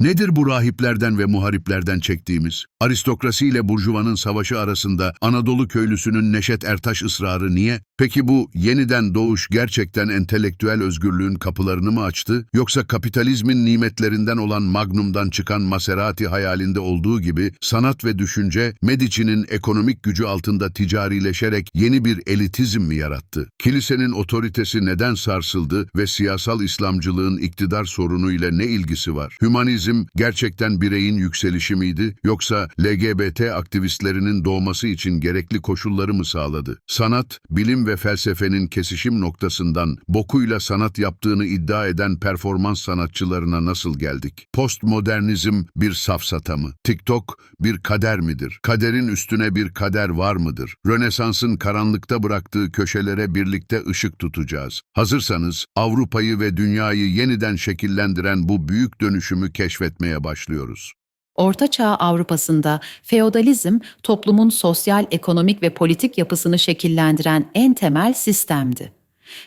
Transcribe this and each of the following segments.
Nedir bu rahiplerden ve muhariplerden çektiğimiz? Aristokrasi ile burjuvanın savaşı arasında Anadolu köylüsünün Neşet Ertaş ısrarı niye? Peki bu yeniden doğuş gerçekten entelektüel özgürlüğün kapılarını mı açtı? Yoksa kapitalizmin nimetlerinden olan Magnum'dan çıkan Maserati hayalinde olduğu gibi sanat ve düşünce Medici'nin ekonomik gücü altında ticarileşerek yeni bir elitizm mi yarattı? Kilisenin otoritesi neden sarsıldı ve siyasal İslamcılığın iktidar sorunu ile ne ilgisi var? Hümanizm gerçekten bireyin yükselişi miydi yoksa LGBT aktivistlerinin doğması için gerekli koşulları mı sağladı? Sanat, bilim ve felsefenin kesişim noktasından bokuyla sanat yaptığını iddia eden performans sanatçılarına nasıl geldik? Postmodernizm bir safsata mı? TikTok bir kader midir? Kaderin üstüne bir kader var mıdır? Rönesans'ın karanlıkta bıraktığı köşelere birlikte ışık tutacağız. Hazırsanız Avrupa'yı ve dünyayı yeniden şekillendiren bu büyük dönüşümü keşfetmeye başlıyoruz. Orta Çağ Avrupa'sında feodalizm toplumun sosyal, ekonomik ve politik yapısını şekillendiren en temel sistemdi.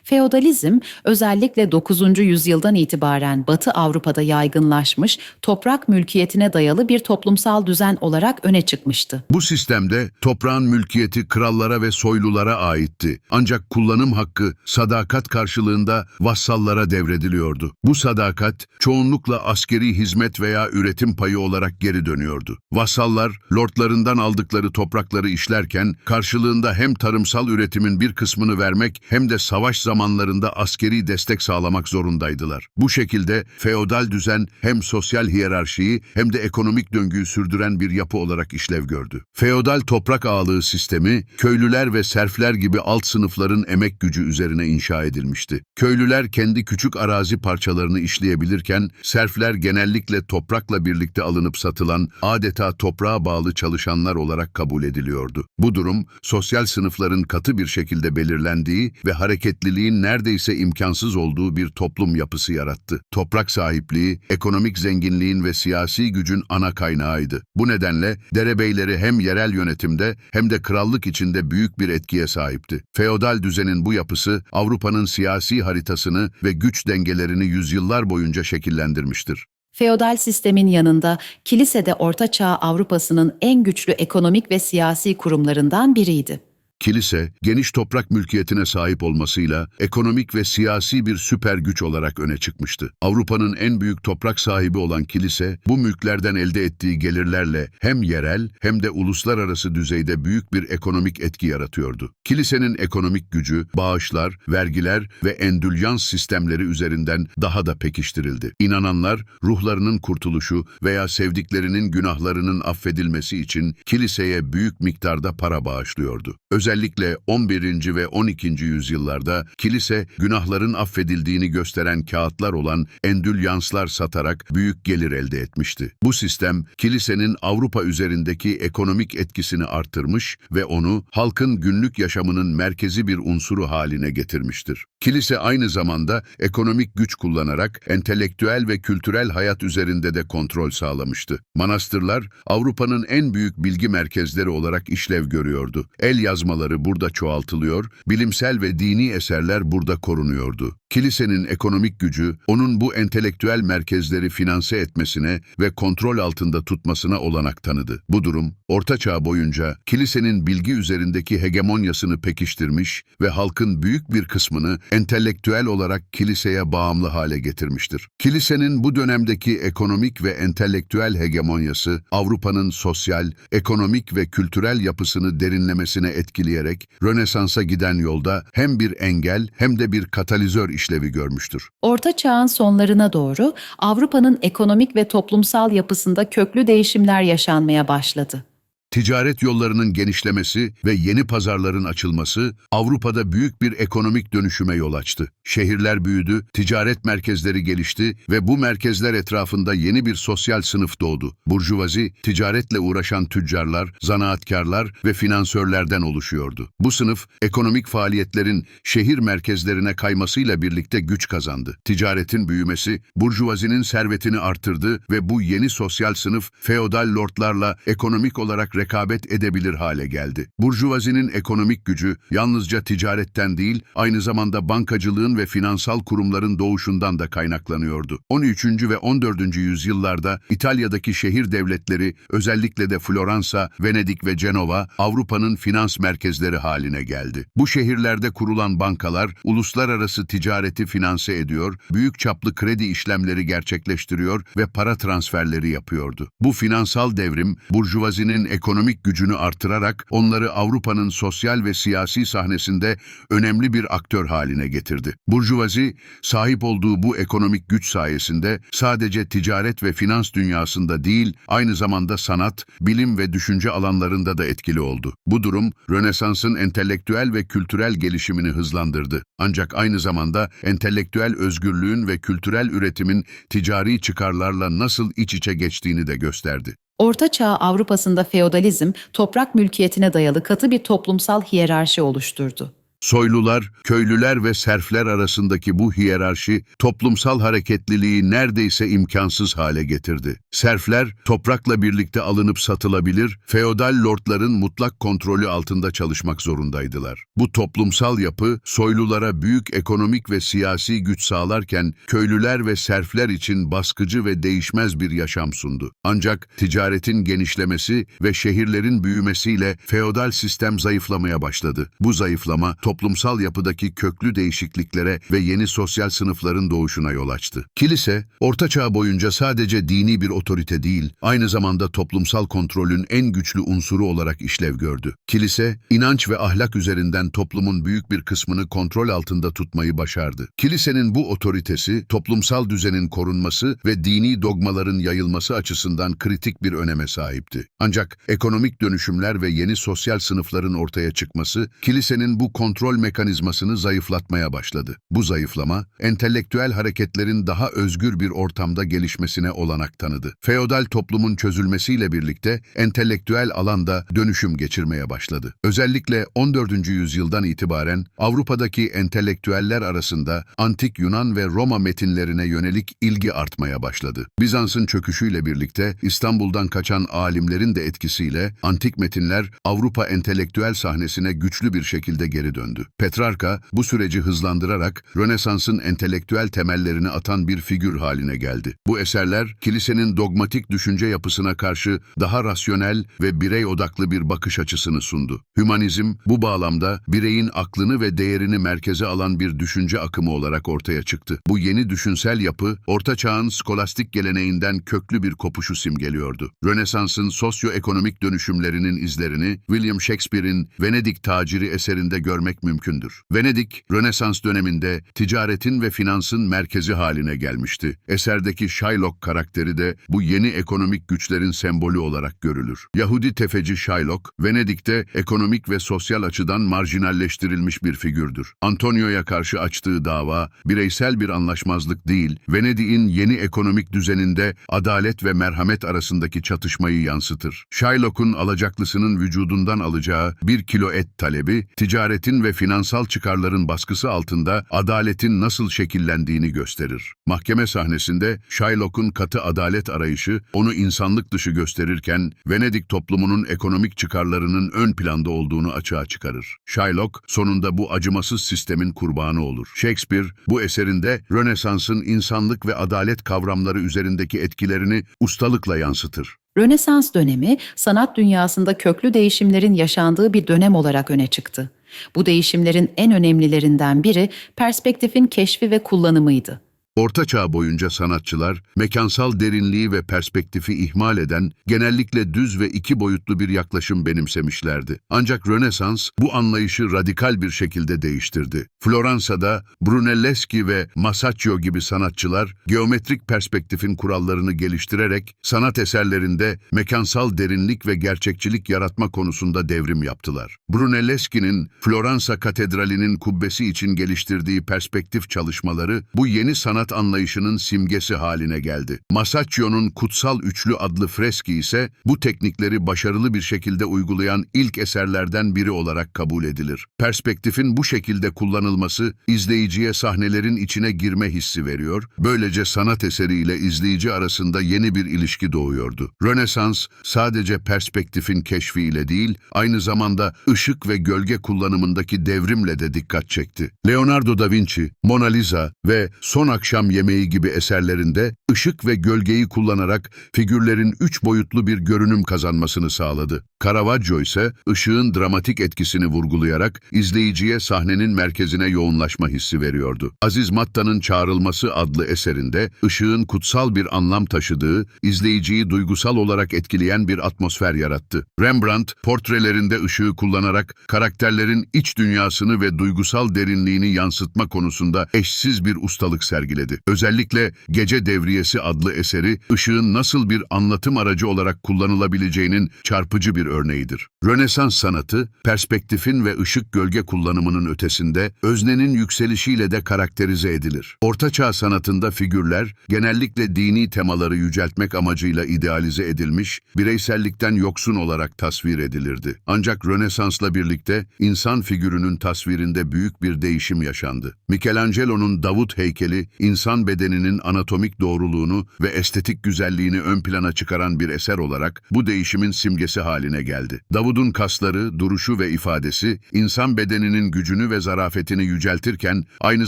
Feodalizm özellikle 9. yüzyıldan itibaren Batı Avrupa'da yaygınlaşmış, toprak mülkiyetine dayalı bir toplumsal düzen olarak öne çıkmıştı. Bu sistemde toprağın mülkiyeti krallara ve soylulara aitti. Ancak kullanım hakkı sadakat karşılığında vassallara devrediliyordu. Bu sadakat çoğunlukla askeri hizmet veya üretim payı olarak geri dönüyordu. Vassallar lordlarından aldıkları toprakları işlerken karşılığında hem tarımsal üretimin bir kısmını vermek hem de savaş zamanlarında askeri destek sağlamak zorundaydılar. Bu şekilde feodal düzen hem sosyal hiyerarşiyi hem de ekonomik döngüyü sürdüren bir yapı olarak işlev gördü. Feodal toprak ağalığı sistemi, köylüler ve serfler gibi alt sınıfların emek gücü üzerine inşa edilmişti. Köylüler kendi küçük arazi parçalarını işleyebilirken, serfler genellikle toprakla birlikte alınıp satılan, adeta toprağa bağlı çalışanlar olarak kabul ediliyordu. Bu durum, sosyal sınıfların katı bir şekilde belirlendiği ve hareketliliğin neredeyse imkansız olduğu bir toplum yapısı yarattı. Toprak sahipliği, ekonomik zenginliğin ve siyasi gücün ana kaynağıydı. Bu nedenle derebeyleri hem yerel yönetimde hem de krallık içinde büyük bir etkiye sahipti. Feodal düzenin bu yapısı Avrupa'nın siyasi haritasını ve güç dengelerini yüzyıllar boyunca şekillendirmiştir. Feodal sistemin yanında kilise de Orta Çağ Avrupa'sının en güçlü ekonomik ve siyasi kurumlarından biriydi. Kilise, geniş toprak mülkiyetine sahip olmasıyla ekonomik ve siyasi bir süper güç olarak öne çıkmıştı. Avrupa'nın en büyük toprak sahibi olan kilise, bu mülklerden elde ettiği gelirlerle hem yerel hem de uluslararası düzeyde büyük bir ekonomik etki yaratıyordu. Kilisenin ekonomik gücü, bağışlar, vergiler ve endülyans sistemleri üzerinden daha da pekiştirildi. İnananlar, ruhlarının kurtuluşu veya sevdiklerinin günahlarının affedilmesi için kiliseye büyük miktarda para bağışlıyordu. Özellikle 11. ve 12. yüzyıllarda kilise günahların affedildiğini gösteren kağıtlar olan endülyanslar satarak büyük gelir elde etmişti. Bu sistem kilisenin Avrupa üzerindeki ekonomik etkisini artırmış ve onu halkın günlük yaşamının merkezi bir unsuru haline getirmiştir. Kilise aynı zamanda ekonomik güç kullanarak entelektüel ve kültürel hayat üzerinde de kontrol sağlamıştı. Manastırlar Avrupa'nın en büyük bilgi merkezleri olarak işlev görüyordu. El yazmaları burada çoğaltılıyor, bilimsel ve dini eserler burada korunuyordu. Kilisenin ekonomik gücü, onun bu entelektüel merkezleri finanse etmesine ve kontrol altında tutmasına olanak tanıdı. Bu durum, Orta Çağ boyunca kilisenin bilgi üzerindeki hegemonyasını pekiştirmiş ve halkın büyük bir kısmını entelektüel olarak kiliseye bağımlı hale getirmiştir. Kilisenin bu dönemdeki ekonomik ve entelektüel hegemonyası, Avrupa'nın sosyal, ekonomik ve kültürel yapısını derinlemesine etkileyerek Rönesans'a giden yolda hem bir engel hem de bir katalizör işlevi görmüştür. Orta Çağ'ın sonlarına doğru Avrupa'nın ekonomik ve toplumsal yapısında köklü değişimler yaşanmaya başladı. Ticaret yollarının genişlemesi ve yeni pazarların açılması Avrupa'da büyük bir ekonomik dönüşüme yol açtı. Şehirler büyüdü, ticaret merkezleri gelişti ve bu merkezler etrafında yeni bir sosyal sınıf doğdu. Burjuvazi, ticaretle uğraşan tüccarlar, zanaatkarlar ve finansörlerden oluşuyordu. Bu sınıf, ekonomik faaliyetlerin şehir merkezlerine kaymasıyla birlikte güç kazandı. Ticaretin büyümesi, burjuvazinin servetini artırdı ve bu yeni sosyal sınıf, feodal lordlarla ekonomik olarak rekabet edebilir hale geldi. Burjuvazinin ekonomik gücü yalnızca ticaretten değil, aynı zamanda bankacılığın ve finansal kurumların doğuşundan da kaynaklanıyordu. 13. ve 14. yüzyıllarda İtalya'daki şehir devletleri, özellikle de Floransa, Venedik ve Cenova, Avrupa'nın finans merkezleri haline geldi. Bu şehirlerde kurulan bankalar, uluslararası ticareti finanse ediyor, büyük çaplı kredi işlemleri gerçekleştiriyor ve para transferleri yapıyordu. Bu finansal devrim, Burjuvazinin ekonomik gücünü artırarak onları Avrupa'nın sosyal ve siyasi sahnesinde önemli bir aktör haline getirdi. Burjuvazi, sahip olduğu bu ekonomik güç sayesinde sadece ticaret ve finans dünyasında değil, aynı zamanda sanat, bilim ve düşünce alanlarında da etkili oldu. Bu durum, Rönesans'ın entelektüel ve kültürel gelişimini hızlandırdı. Ancak aynı zamanda entelektüel özgürlüğün ve kültürel üretimin ticari çıkarlarla nasıl iç içe geçtiğini de gösterdi. Orta Çağ Avrupa'sında feodalizm, toprak mülkiyetine dayalı katı bir toplumsal hiyerarşi oluşturdu. Soylular, köylüler ve serfler arasındaki bu hiyerarşi toplumsal hareketliliği neredeyse imkansız hale getirdi. Serfler toprakla birlikte alınıp satılabilir, feodal lordların mutlak kontrolü altında çalışmak zorundaydılar. Bu toplumsal yapı soylulara büyük ekonomik ve siyasi güç sağlarken köylüler ve serfler için baskıcı ve değişmez bir yaşam sundu. Ancak ticaretin genişlemesi ve şehirlerin büyümesiyle feodal sistem zayıflamaya başladı. Bu zayıflama toplumsal yapıdaki köklü değişikliklere ve yeni sosyal sınıfların doğuşuna yol açtı. Kilise, Orta Çağ boyunca sadece dini bir otorite değil, aynı zamanda toplumsal kontrolün en güçlü unsuru olarak işlev gördü. Kilise, inanç ve ahlak üzerinden toplumun büyük bir kısmını kontrol altında tutmayı başardı. Kilisenin bu otoritesi, toplumsal düzenin korunması ve dini dogmaların yayılması açısından kritik bir öneme sahipti. Ancak ekonomik dönüşümler ve yeni sosyal sınıfların ortaya çıkması, kilisenin bu kontrol mekanizmasını zayıflatmaya başladı. Bu zayıflama, entelektüel hareketlerin daha özgür bir ortamda gelişmesine olanak tanıdı. Feodal toplumun çözülmesiyle birlikte entelektüel alanda dönüşüm geçirmeye başladı. Özellikle 14. yüzyıldan itibaren Avrupa'daki entelektüeller arasında antik Yunan ve Roma metinlerine yönelik ilgi artmaya başladı. Bizans'ın çöküşüyle birlikte İstanbul'dan kaçan alimlerin de etkisiyle antik metinler Avrupa entelektüel sahnesine güçlü bir şekilde geri döndü. Petrarka bu süreci hızlandırarak Rönesans'ın entelektüel temellerini atan bir figür haline geldi. Bu eserler kilisenin dogmatik düşünce yapısına karşı daha rasyonel ve birey odaklı bir bakış açısını sundu. Hümanizm bu bağlamda bireyin aklını ve değerini merkeze alan bir düşünce akımı olarak ortaya çıktı. Bu yeni düşünsel yapı Orta Çağ'ın skolastik geleneğinden köklü bir kopuşu simgeliyordu. Rönesans'ın sosyoekonomik dönüşümlerinin izlerini William Shakespeare'in Venedik Taciri eserinde görmek mümkündür. Venedik, Rönesans döneminde ticaretin ve finansın merkezi haline gelmişti. Eserdeki Shylock karakteri de bu yeni ekonomik güçlerin sembolü olarak görülür. Yahudi tefeci Shylock, Venedik'te ekonomik ve sosyal açıdan marjinalleştirilmiş bir figürdür. Antonio'ya karşı açtığı dava, bireysel bir anlaşmazlık değil, Venedik'in yeni ekonomik düzeninde adalet ve merhamet arasındaki çatışmayı yansıtır. Shylock'un alacaklısının vücudundan alacağı bir kilo et talebi, ticaretin ve finansal çıkarların baskısı altında adaletin nasıl şekillendiğini gösterir. Mahkeme sahnesinde Shylock'un katı adalet arayışı onu insanlık dışı gösterirken Venedik toplumunun ekonomik çıkarlarının ön planda olduğunu açığa çıkarır. Shylock sonunda bu acımasız sistemin kurbanı olur. Shakespeare bu eserinde Rönesans'ın insanlık ve adalet kavramları üzerindeki etkilerini ustalıkla yansıtır. Rönesans dönemi sanat dünyasında köklü değişimlerin yaşandığı bir dönem olarak öne çıktı. Bu değişimlerin en önemlilerinden biri perspektifin keşfi ve kullanımıydı. Orta Çağ boyunca sanatçılar, mekansal derinliği ve perspektifi ihmal eden, genellikle düz ve iki boyutlu bir yaklaşım benimsemişlerdi. Ancak Rönesans bu anlayışı radikal bir şekilde değiştirdi. Floransa'da Brunelleschi ve Masaccio gibi sanatçılar, geometrik perspektifin kurallarını geliştirerek, sanat eserlerinde mekansal derinlik ve gerçekçilik yaratma konusunda devrim yaptılar. Brunelleschi'nin Floransa Katedrali'nin kubbesi için geliştirdiği perspektif çalışmaları, bu yeni sanat sanat anlayışının simgesi haline geldi. Masaccio'nun Kutsal Üçlü adlı freski ise bu teknikleri başarılı bir şekilde uygulayan ilk eserlerden biri olarak kabul edilir. Perspektifin bu şekilde kullanılması izleyiciye sahnelerin içine girme hissi veriyor, böylece sanat eseriyle izleyici arasında yeni bir ilişki doğuyordu. Rönesans sadece perspektifin keşfiyle değil, aynı zamanda ışık ve gölge kullanımındaki devrimle de dikkat çekti. Leonardo da Vinci, Mona Lisa ve Son Akşam Yemeği gibi eserlerinde ışık ve gölgeyi kullanarak figürlerin üç boyutlu bir görünüm kazanmasını sağladı. Caravaggio ise ışığın dramatik etkisini vurgulayarak izleyiciye sahnenin merkezine yoğunlaşma hissi veriyordu. Aziz Matta'nın Çağrılması adlı eserinde ışığın kutsal bir anlam taşıdığı, izleyiciyi duygusal olarak etkileyen bir atmosfer yarattı. Rembrandt, portrelerinde ışığı kullanarak karakterlerin iç dünyasını ve duygusal derinliğini yansıtma konusunda eşsiz bir ustalık sergiledi. Özellikle Gece Devriyesi adlı eseri, ışığın nasıl bir anlatım aracı olarak kullanılabileceğinin çarpıcı bir örneğidir. Rönesans sanatı, perspektifin ve ışık gölge kullanımının ötesinde öznenin yükselişiyle de karakterize edilir. Ortaçağ sanatında figürler genellikle dini temaları yüceltmek amacıyla idealize edilmiş, bireysellikten yoksun olarak tasvir edilirdi. Ancak Rönesans'la birlikte insan figürünün tasvirinde büyük bir değişim yaşandı. Michelangelo'nun Davut heykeli, insan bedeninin anatomik doğruluğunu ve estetik güzelliğini ön plana çıkaran bir eser olarak bu değişimin simgesi haline geldi. Davud'un kasları, duruşu ve ifadesi, insan bedeninin gücünü ve zarafetini yüceltirken aynı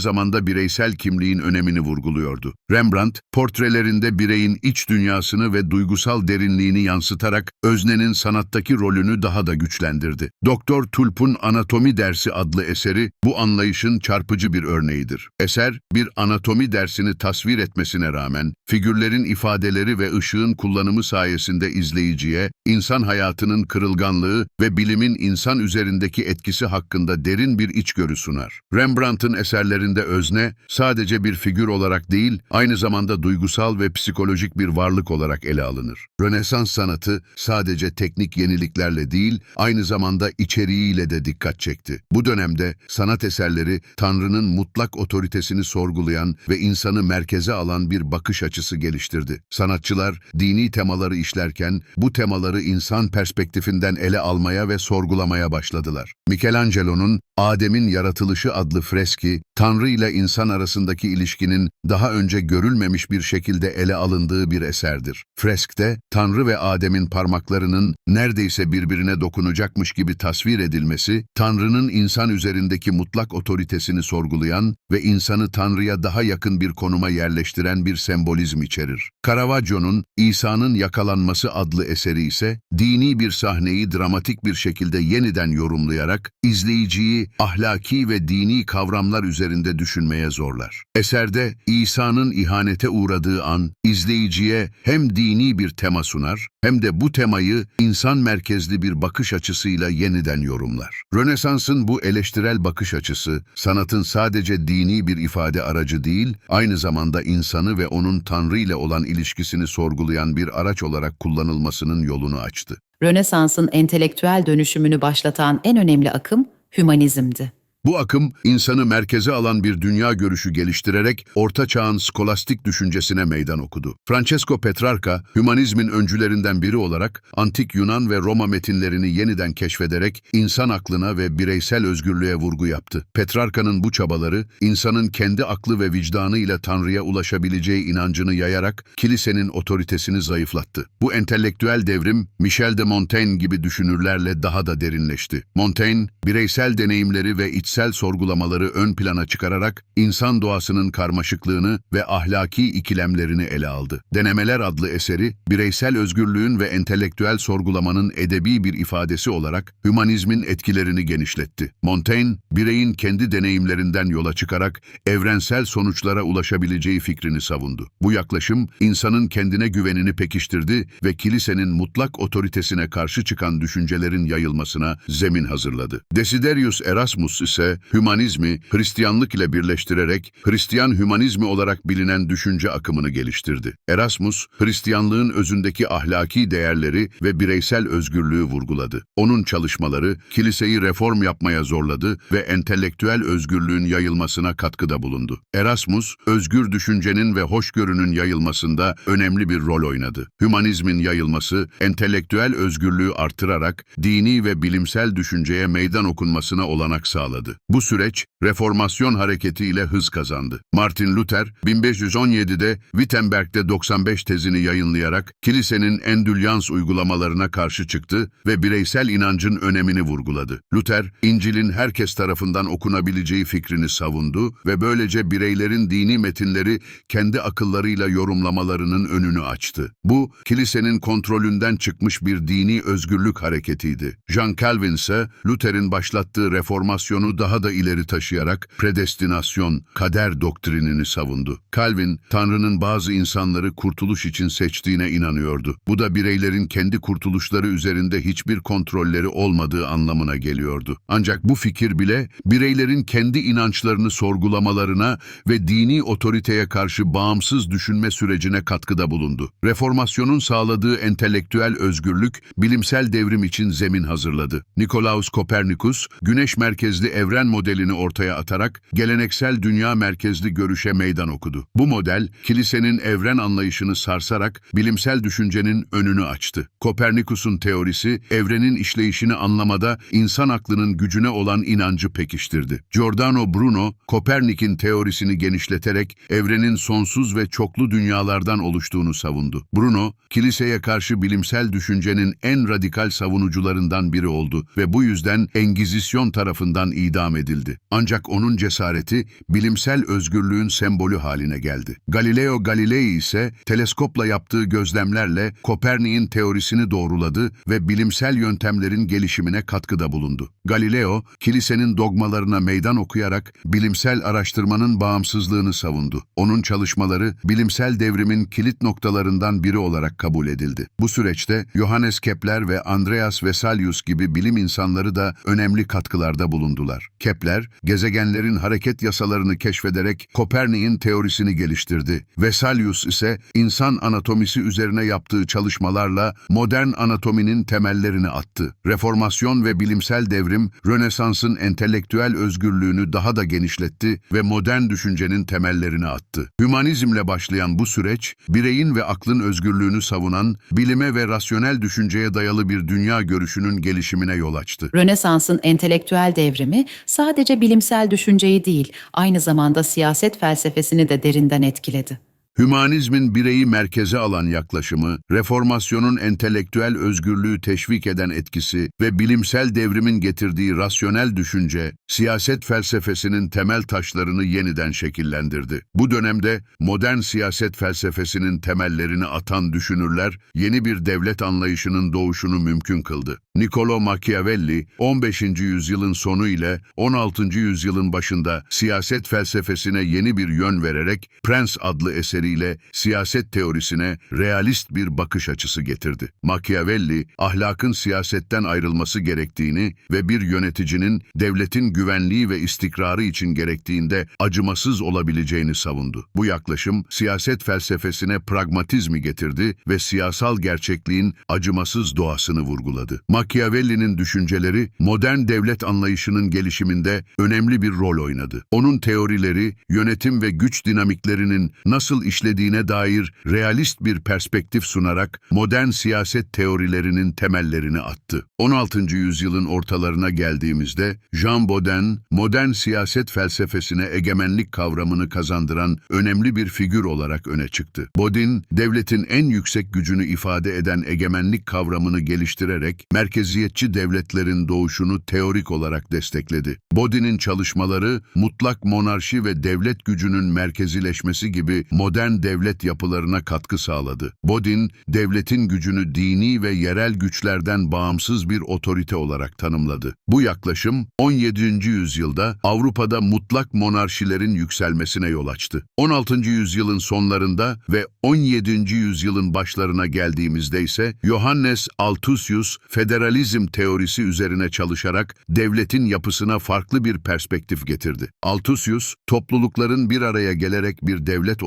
zamanda bireysel kimliğin önemini vurguluyordu. Rembrandt, portrelerinde bireyin iç dünyasını ve duygusal derinliğini yansıtarak öznenin sanattaki rolünü daha da güçlendirdi. Doktor Tulp'un Anatomi Dersi adlı eseri bu anlayışın çarpıcı bir örneğidir. Eser, bir anatomi dersini tasvir etmesine rağmen, figürlerin ifadeleri ve ışığın kullanımı sayesinde izleyiciye, insan hayatının kırılganlığı ve bilimin insan üzerindeki etkisi hakkında derin bir içgörü sunar. Rembrandt'ın eserlerinde özne, sadece bir figür olarak değil, aynı zamanda duygusal ve psikolojik bir varlık olarak ele alınır. Rönesans sanatı sadece teknik yeniliklerle değil, aynı zamanda içeriğiyle de dikkat çekti. Bu dönemde sanat eserleri Tanrı'nın mutlak otoritesini sorgulayan ve insanı merkeze alan bir bakış açısı geliştirdi. Sanatçılar dini temaları işlerken bu temaları insan perspektifinden ele almaya ve sorgulamaya başladılar. Michelangelo'nun Adem'in Yaratılışı adlı freski, Tanrı ile insan arasındaki ilişkinin daha önce görülmemiş bir şekilde ele alındığı bir eserdir. Freskte, Tanrı ve Adem'in parmaklarının neredeyse birbirine dokunacakmış gibi tasvir edilmesi, Tanrı'nın insan üzerindeki mutlak otoritesini sorgulayan ve insanı Tanrı'ya daha yakın bir konuma yerleştiren bir sembolizm içerir. Caravaggio'nun İsa'nın Yakalanması adlı eseri ise, dini bir sahneyi dramatik bir şekilde yeniden yorumlayarak, izleyiciyi ahlaki ve dini kavramlar üzerinde düşünmeye zorlar. Eserde İsa'nın ihanete uğradığı an izleyiciye hem dini bir tema sunar hem de bu temayı insan merkezli bir bakış açısıyla yeniden yorumlar. Rönesans'ın bu eleştirel bakış açısı sanatın sadece dini bir ifade aracı değil, aynı zamanda insanı ve onun Tanrı ile olan ilişkisini sorgulayan bir araç olarak kullanılmasının yolunu açtı. Rönesans'ın entelektüel dönüşümünü başlatan en önemli akım hümanizmdi. Bu akım, insanı merkeze alan bir dünya görüşü geliştirerek Orta Çağ'ın skolastik düşüncesine meydan okudu. Francesco Petrarca, hümanizmin öncülerinden biri olarak antik Yunan ve Roma metinlerini yeniden keşfederek insan aklına ve bireysel özgürlüğe vurgu yaptı. Petrarca'nın bu çabaları, insanın kendi aklı ve vicdanı ile Tanrı'ya ulaşabileceği inancını yayarak kilisenin otoritesini zayıflattı. Bu entelektüel devrim, Michel de Montaigne gibi düşünürlerle daha da derinleşti. Montaigne, bireysel deneyimleri ve içsel sorgulamaları ön plana çıkararak insan doğasının karmaşıklığını ve ahlaki ikilemlerini ele aldı. Denemeler adlı eseri, bireysel özgürlüğün ve entelektüel sorgulamanın edebi bir ifadesi olarak hümanizmin etkilerini genişletti. Montaigne, bireyin kendi deneyimlerinden yola çıkarak evrensel sonuçlara ulaşabileceği fikrini savundu. Bu yaklaşım, insanın kendine güvenini pekiştirdi ve kilisenin mutlak otoritesine karşı çıkan düşüncelerin yayılmasına zemin hazırladı. Desiderius Erasmus ise ise hümanizmi Hristiyanlık ile birleştirerek Hristiyan hümanizmi olarak bilinen düşünce akımını geliştirdi. Erasmus, Hristiyanlığın özündeki ahlaki değerleri ve bireysel özgürlüğü vurguladı. Onun çalışmaları kiliseyi reform yapmaya zorladı ve entelektüel özgürlüğün yayılmasına katkıda bulundu. Erasmus, özgür düşüncenin ve hoşgörünün yayılmasında önemli bir rol oynadı. Hümanizmin yayılması, entelektüel özgürlüğü artırarak dini ve bilimsel düşünceye meydan okunmasına olanak sağladı. Bu süreç, reformasyon hareketiyle hız kazandı. Martin Luther, 1517'de Wittenberg'de 95 tezini yayınlayarak kilisenin endülyans uygulamalarına karşı çıktı ve bireysel inancın önemini vurguladı. Luther, İncil'in herkes tarafından okunabileceği fikrini savundu ve böylece bireylerin dini metinleri kendi akıllarıyla yorumlamalarının önünü açtı. Bu, kilisenin kontrolünden çıkmış bir dini özgürlük hareketiydi. Jean Calvin ise Luther'in başlattığı reformasyonu daha da ileri taşıyarak predestinasyon, kader doktrinini savundu. Calvin, Tanrı'nın bazı insanları kurtuluş için seçtiğine inanıyordu. Bu da bireylerin kendi kurtuluşları üzerinde hiçbir kontrolleri olmadığı anlamına geliyordu. Ancak bu fikir bile bireylerin kendi inançlarını sorgulamalarına ve dini otoriteye karşı bağımsız düşünme sürecine katkıda bulundu. Reformasyonun sağladığı entelektüel özgürlük, bilimsel devrim için zemin hazırladı. Nikolaus Kopernikus, güneş merkezli evren modelini ortaya atarak geleneksel dünya merkezli görüşe meydan okudu. Bu model, kilisenin evren anlayışını sarsarak bilimsel düşüncenin önünü açtı. Kopernikus'un teorisi, evrenin işleyişini anlamada insan aklının gücüne olan inancı pekiştirdi. Giordano Bruno, Kopernik'in teorisini genişleterek evrenin sonsuz ve çoklu dünyalardan oluştuğunu savundu. Bruno, kiliseye karşı bilimsel düşüncenin en radikal savunucularından biri oldu ve bu yüzden Engizisyon tarafından idam edildi. Ancak onun cesareti bilimsel özgürlüğün sembolü haline geldi. Galileo Galilei ise teleskopla yaptığı gözlemlerle Kopernik'in teorisini doğruladı ve bilimsel yöntemlerin gelişimine katkıda bulundu. Galileo, kilisenin dogmalarına meydan okuyarak bilimsel araştırmanın bağımsızlığını savundu. Onun çalışmaları bilimsel devrimin kilit noktalarından biri olarak kabul edildi. Bu süreçte Johannes Kepler ve Andreas Vesalius gibi bilim insanları da önemli katkılarda bulundular. Kepler, gezegenlerin hareket yasalarını keşfederek Kopernik'in teorisini geliştirdi. Vesalius ise insan anatomisi üzerine yaptığı çalışmalarla modern anatominin temellerini attı. Reformasyon ve bilimsel devrim, Rönesans'ın entelektüel özgürlüğünü daha da genişletti ve modern düşüncenin temellerini attı. Hümanizmle başlayan bu süreç, bireyin ve aklın özgürlüğünü savunan, bilime ve rasyonel düşünceye dayalı bir dünya görüşünün gelişimine yol açtı. Rönesans'ın entelektüel devrimi sadece bilimsel düşünceyi değil, aynı zamanda siyaset felsefesini de derinden etkiledi. Hümanizmin bireyi merkeze alan yaklaşımı, reformasyonun entelektüel özgürlüğü teşvik eden etkisi ve bilimsel devrimin getirdiği rasyonel düşünce, siyaset felsefesinin temel taşlarını yeniden şekillendirdi. Bu dönemde modern siyaset felsefesinin temellerini atan düşünürler, yeni bir devlet anlayışının doğuşunu mümkün kıldı. Niccolo Machiavelli, 15. yüzyılın sonu ile 16. yüzyılın başında siyaset felsefesine yeni bir yön vererek Prens adlı eseriyle siyaset teorisine realist bir bakış açısı getirdi. Machiavelli, ahlakın siyasetten ayrılması gerektiğini ve bir yöneticinin devletin güvenliği ve istikrarı için gerektiğinde acımasız olabileceğini savundu. Bu yaklaşım siyaset felsefesine pragmatizmi getirdi ve siyasal gerçekliğin acımasız doğasını vurguladı. Machiavelli'nin düşünceleri modern devlet anlayışının gelişiminde önemli bir rol oynadı. Onun teorileri yönetim ve güç dinamiklerinin nasıl işlediğine dair realist bir perspektif sunarak modern siyaset teorilerinin temellerini attı. 16. yüzyılın ortalarına geldiğimizde Jean Baudin, modern siyaset felsefesine egemenlik kavramını kazandıran önemli bir figür olarak öne çıktı. Baudin, devletin en yüksek gücünü ifade eden egemenlik kavramını geliştirerek merkeziyetçi devletlerin doğuşunu teorik olarak destekledi. Baudin'in çalışmaları mutlak monarşi ve devlet gücünün merkezileşmesi gibi modern modern devlet yapılarına katkı sağladı. Bodin, devletin gücünü dini ve yerel güçlerden bağımsız bir otorite olarak tanımladı. Bu yaklaşım 17. yüzyılda Avrupa'da mutlak monarşilerin yükselmesine yol açtı. 16. yüzyılın sonlarında ve 17. yüzyılın başlarına geldiğimizde ise Johannes Althusius federalizm teorisi üzerine çalışarak devletin yapısına farklı bir perspektif getirdi. Althusius, toplulukların bir araya gelerek bir devlet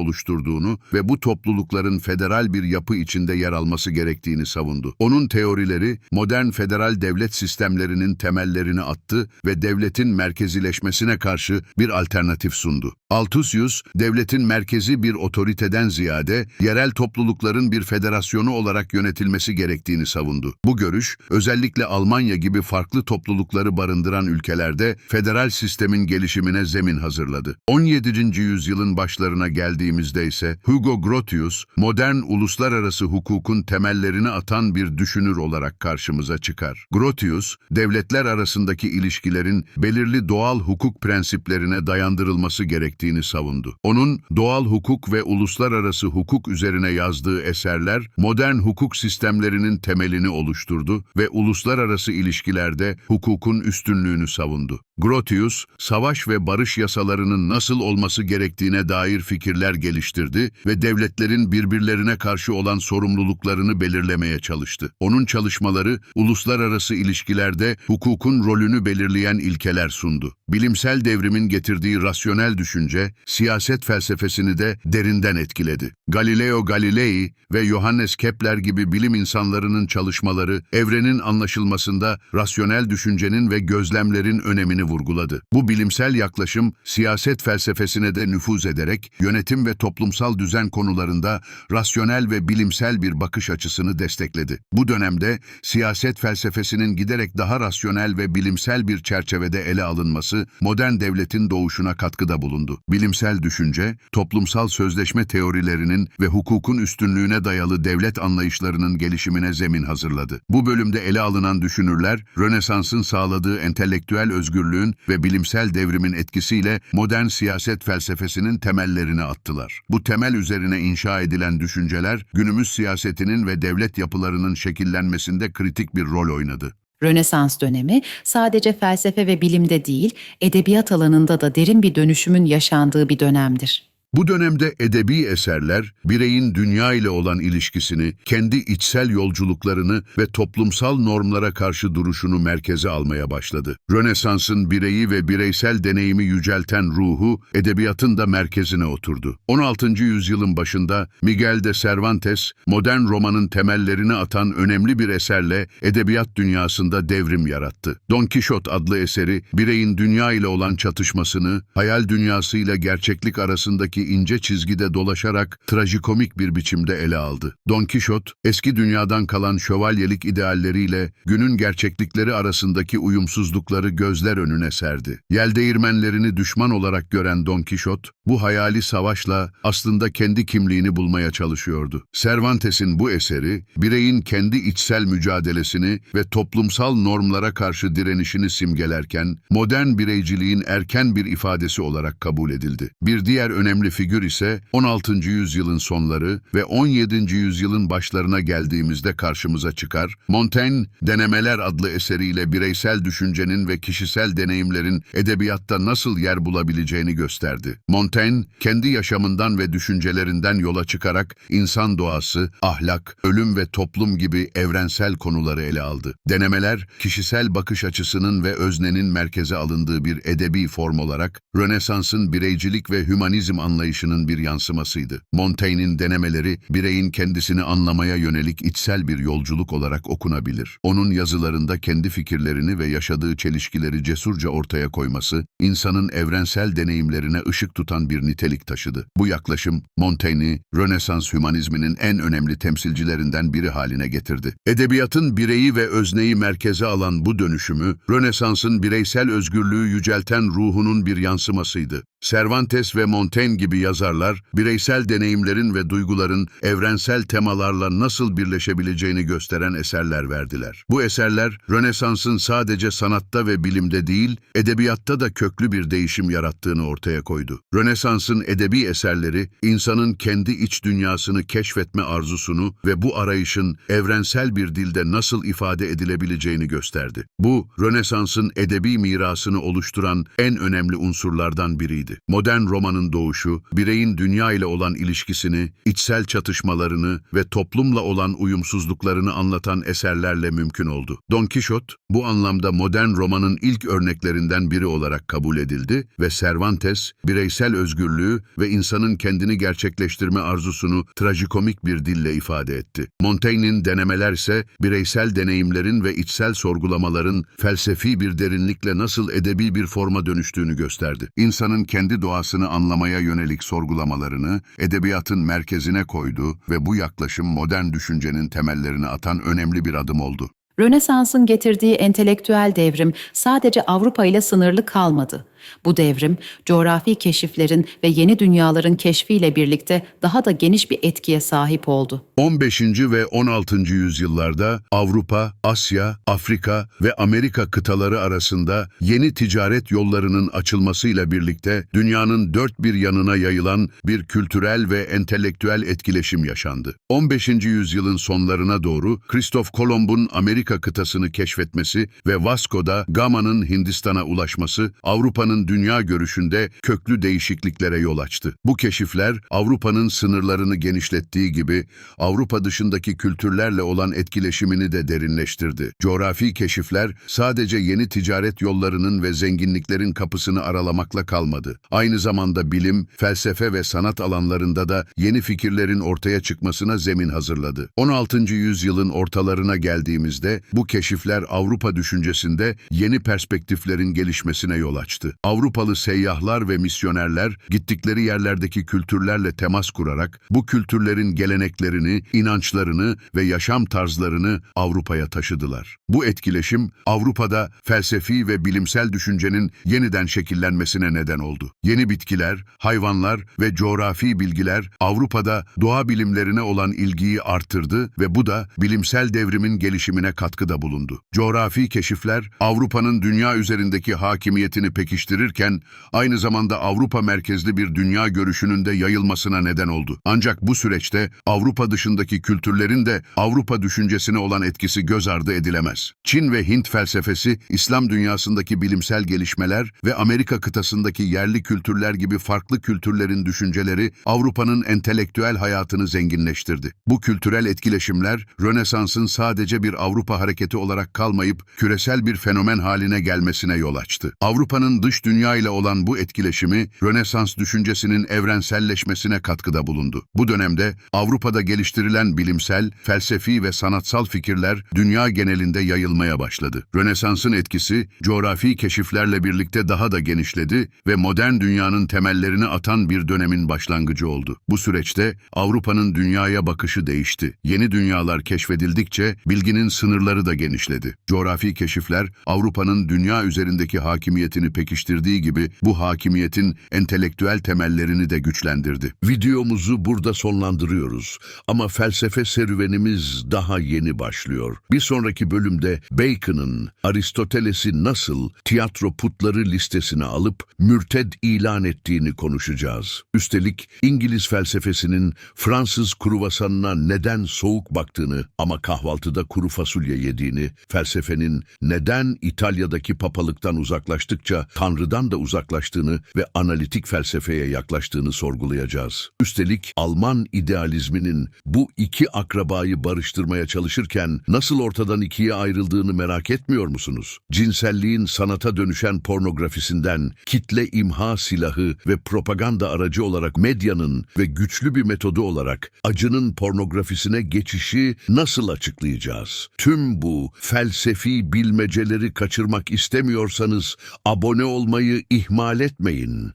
oluşturduğunu ve bu toplulukların federal bir yapı içinde yer alması gerektiğini savundu. Onun teorileri modern federal devlet sistemlerinin temellerini attı ve devletin merkezileşmesine karşı bir alternatif sundu. Althusius, devletin merkezi bir otoriteden ziyade yerel toplulukların bir federasyonu olarak yönetilmesi gerektiğini savundu. Bu görüş, özellikle Almanya gibi farklı toplulukları barındıran ülkelerde federal sistemin gelişimine zemin hazırladı. 17. yüzyılın başlarına geldiğimizde ise Hugo Grotius, modern uluslararası hukukun temellerini atan bir düşünür olarak karşımıza çıkar. Grotius, devletler arasındaki ilişkilerin belirli doğal hukuk prensiplerine dayandırılması gerektiğini savundu. Onun doğal hukuk ve uluslararası hukuk üzerine yazdığı eserler modern hukuk sistemlerinin temelini oluşturdu ve uluslararası ilişkilerde hukukun üstünlüğünü savundu. Grotius, savaş ve barış yasalarının nasıl olması gerektiğine dair fikirler geliştirdi ve devletlerin birbirlerine karşı olan sorumluluklarını belirlemeye çalıştı. Onun çalışmaları uluslararası ilişkilerde hukukun rolünü belirleyen ilkeler sundu. Bilimsel devrimin getirdiği rasyonel düşünce, siyaset felsefesini de derinden etkiledi. Galileo Galilei ve Johannes Kepler gibi bilim insanlarının çalışmaları evrenin anlaşılmasında rasyonel düşüncenin ve gözlemlerin önemini vurguladı. Bu bilimsel yaklaşım siyaset felsefesine de nüfuz ederek yönetim ve toplumsal düzen konularında rasyonel ve bilimsel bir bakış açısını destekledi. Bu dönemde siyaset felsefesinin giderek daha rasyonel ve bilimsel bir çerçevede ele alınması modern devletin doğuşuna katkıda bulundu. Bilimsel düşünce, toplumsal sözleşme teorilerinin ve hukukun üstünlüğüne dayalı devlet anlayışlarının gelişimine zemin hazırladı. Bu bölümde ele alınan düşünürler, Rönesans'ın sağladığı entelektüel özgürlüğün ve bilimsel devrimin etkisiyle modern siyaset felsefesinin temellerini attılar. Bu temel üzerine inşa edilen düşünceler, günümüz siyasetinin ve devlet yapılarının şekillenmesinde kritik bir rol oynadı. Rönesans dönemi sadece felsefe ve bilimde değil, edebiyat alanında da derin bir dönüşümün yaşandığı bir dönemdir. Bu dönemde edebi eserler, bireyin dünya ile olan ilişkisini, kendi içsel yolculuklarını ve toplumsal normlara karşı duruşunu merkeze almaya başladı. Rönesans'ın bireyi ve bireysel deneyimi yücelten ruhu, edebiyatın da merkezine oturdu. 16. yüzyılın başında Miguel de Cervantes, modern romanın temellerini atan önemli bir eserle edebiyat dünyasında devrim yarattı. Don Quixote adlı eseri, bireyin dünya ile olan çatışmasını, hayal dünyasıyla gerçeklik arasındaki ince çizgide dolaşarak trajikomik bir biçimde ele aldı. Don Quixote, eski dünyadan kalan şövalyelik idealleriyle günün gerçeklikleri arasındaki uyumsuzlukları gözler önüne serdi. Yel değirmenlerini düşman olarak gören Don Quixote, bu hayali savaşla aslında kendi kimliğini bulmaya çalışıyordu. Cervantes'in bu eseri, bireyin kendi içsel mücadelesini ve toplumsal normlara karşı direnişini simgelerken, modern bireyciliğin erken bir ifadesi olarak kabul edildi. Bir diğer önemli figür ise 16. yüzyılın sonları ve 17. yüzyılın başlarına geldiğimizde karşımıza çıkar. Montaigne, Denemeler adlı eseriyle bireysel düşüncenin ve kişisel deneyimlerin edebiyatta nasıl yer bulabileceğini gösterdi. Montaigne, kendi yaşamından ve düşüncelerinden yola çıkarak insan doğası, ahlak, ölüm ve toplum gibi evrensel konuları ele aldı. Denemeler, kişisel bakış açısının ve öznenin merkeze alındığı bir edebi form olarak Rönesans'ın bireycilik ve hümanizm anlayışının bir yansımasıydı. Montaigne'in denemeleri, bireyin kendisini anlamaya yönelik içsel bir yolculuk olarak okunabilir. Onun yazılarında kendi fikirlerini ve yaşadığı çelişkileri cesurca ortaya koyması, insanın evrensel deneyimlerine ışık tutan bir nitelik taşıdı. Bu yaklaşım, Montaigne'i, Rönesans hümanizminin en önemli temsilcilerinden biri haline getirdi. Edebiyatın bireyi ve özneyi merkeze alan bu dönüşümü, Rönesans'ın bireysel özgürlüğü yücelten ruhunun bir yansımasıydı. Cervantes ve Montaigne gibi yazarlar, bireysel deneyimlerin ve duyguların evrensel temalarla nasıl birleşebileceğini gösteren eserler verdiler. Bu eserler, Rönesans'ın sadece sanatta ve bilimde değil, edebiyatta da köklü bir değişim yarattığını ortaya koydu. Rönesans'ın edebi eserleri, insanın kendi iç dünyasını keşfetme arzusunu ve bu arayışın evrensel bir dilde nasıl ifade edilebileceğini gösterdi. Bu, Rönesans'ın edebi mirasını oluşturan en önemli unsurlardan biriydi. Modern romanın doğuşu, bireyin dünya ile olan ilişkisini, içsel çatışmalarını ve toplumla olan uyumsuzluklarını anlatan eserlerle mümkün oldu. Don Quixote, bu anlamda modern romanın ilk örneklerinden biri olarak kabul edildi ve Cervantes, bireysel özgürlüğü ve insanın kendini gerçekleştirme arzusunu trajikomik bir dille ifade etti. Montaigne'in denemeler ise bireysel deneyimlerin ve içsel sorgulamaların felsefi bir derinlikle nasıl edebi bir forma dönüştüğünü gösterdi. İnsanın kendi doğasını anlamaya yönelik sorgulamalarını edebiyatın merkezine koydu ve bu yaklaşım modern düşüncenin temellerini atan önemli bir adım oldu. Rönesans'ın getirdiği entelektüel devrim sadece Avrupa ile sınırlı kalmadı. Bu devrim, coğrafi keşiflerin ve yeni dünyaların keşfiyle birlikte daha da geniş bir etkiye sahip oldu. 15. ve 16. yüzyıllarda Avrupa, Asya, Afrika ve Amerika kıtaları arasında yeni ticaret yollarının açılmasıyla birlikte dünyanın dört bir yanına yayılan bir kültürel ve entelektüel etkileşim yaşandı. 15. yüzyılın sonlarına doğru Kristof Kolomb'un Amerika kıtasını keşfetmesi ve Vasco da Gama'nın Hindistan'a ulaşması Avrupa'nın dünya görüşünde köklü değişikliklere yol açtı. Bu keşifler Avrupa'nın sınırlarını genişlettiği gibi Avrupa dışındaki kültürlerle olan etkileşimini de derinleştirdi. Coğrafi keşifler sadece yeni ticaret yollarının ve zenginliklerin kapısını aralamakla kalmadı. Aynı zamanda bilim, felsefe ve sanat alanlarında da yeni fikirlerin ortaya çıkmasına zemin hazırladı. 16. yüzyılın ortalarına geldiğimizde bu keşifler Avrupa düşüncesinde yeni perspektiflerin gelişmesine yol açtı. Avrupalı seyyahlar ve misyonerler gittikleri yerlerdeki kültürlerle temas kurarak bu kültürlerin geleneklerini, inançlarını ve yaşam tarzlarını Avrupa'ya taşıdılar. Bu etkileşim Avrupa'da felsefi ve bilimsel düşüncenin yeniden şekillenmesine neden oldu. Yeni bitkiler, hayvanlar ve coğrafi bilgiler Avrupa'da doğa bilimlerine olan ilgiyi arttırdı ve bu da bilimsel devrimin gelişimine katkıda bulundu. Coğrafi keşifler Avrupa'nın dünya üzerindeki hakimiyetini pekiştirirken aynı zamanda Avrupa merkezli bir dünya görüşünün de yayılmasına neden oldu. Ancak bu süreçte Avrupa dışındaki kültürlerin de Avrupa düşüncesine olan etkisi göz ardı edilemez. Çin ve Hint felsefesi, İslam dünyasındaki bilimsel gelişmeler ve Amerika kıtasındaki yerli kültürler gibi farklı kültürlerin düşünceleri Avrupa'nın entelektüel hayatını zenginleştirdi. Bu kültürel etkileşimler Rönesans'ın sadece bir Avrupa hareketi olarak kalmayıp küresel bir fenomen haline gelmesine yol açtı. Avrupa'nın dış dünya ile olan bu etkileşimi Rönesans düşüncesinin evrenselleşmesine katkıda bulundu. Bu dönemde Avrupa'da geliştirilen bilimsel, felsefi ve sanatsal fikirler dünya genelinde yayılmaya başladı. Rönesans'ın etkisi coğrafi keşiflerle birlikte daha da genişledi ve modern dünyanın temellerini atan bir dönemin başlangıcı oldu. Bu süreçte Avrupa'nın dünyaya bakışı değişti. Yeni dünyalar keşfedildikçe bilginin sınırları da genişledi. Coğrafi keşifler Avrupa'nın dünya üzerindeki hakimiyetini pekiştirdiği gibi bu hakimiyetin entelektüel temellerini de güçlendirdi. Videomuzu burada sonlandırıyoruz ama felsefe serüvenimiz daha yeni başlıyor. Bir sonraki bölümde Bacon'ın Aristoteles'i nasıl tiyatro putları listesine alıp mürted ilan ettiğini konuşacağız. Üstelik İngiliz felsefesinin Fransız kruvasanına neden soğuk baktığını ama kahvaltıda kuru fasulye yediğini, felsefenin neden İtalya'daki papalıktan uzaklaştıkça Tanrı'dan da uzaklaştığını ve analitik felsefeye yaklaştığını sorgulayacağız. Üstelik Alman idealizminin bu iki akrabayı barıştırmaya çalışırken nasıl ortadan ikiye ayrıldığını merak etmiyor musunuz? Cinselliğin sanata dönüşen pornografisinden kitle imha silahı ve propaganda aracı olarak medyanın ve güçlü bir metodu olarak acının pornografisine geçişi nasıl açıklayacağız? Tüm bu felsefi bilmeceleri kaçırmak istemiyorsanız abone olmayı ihmal etmeyin.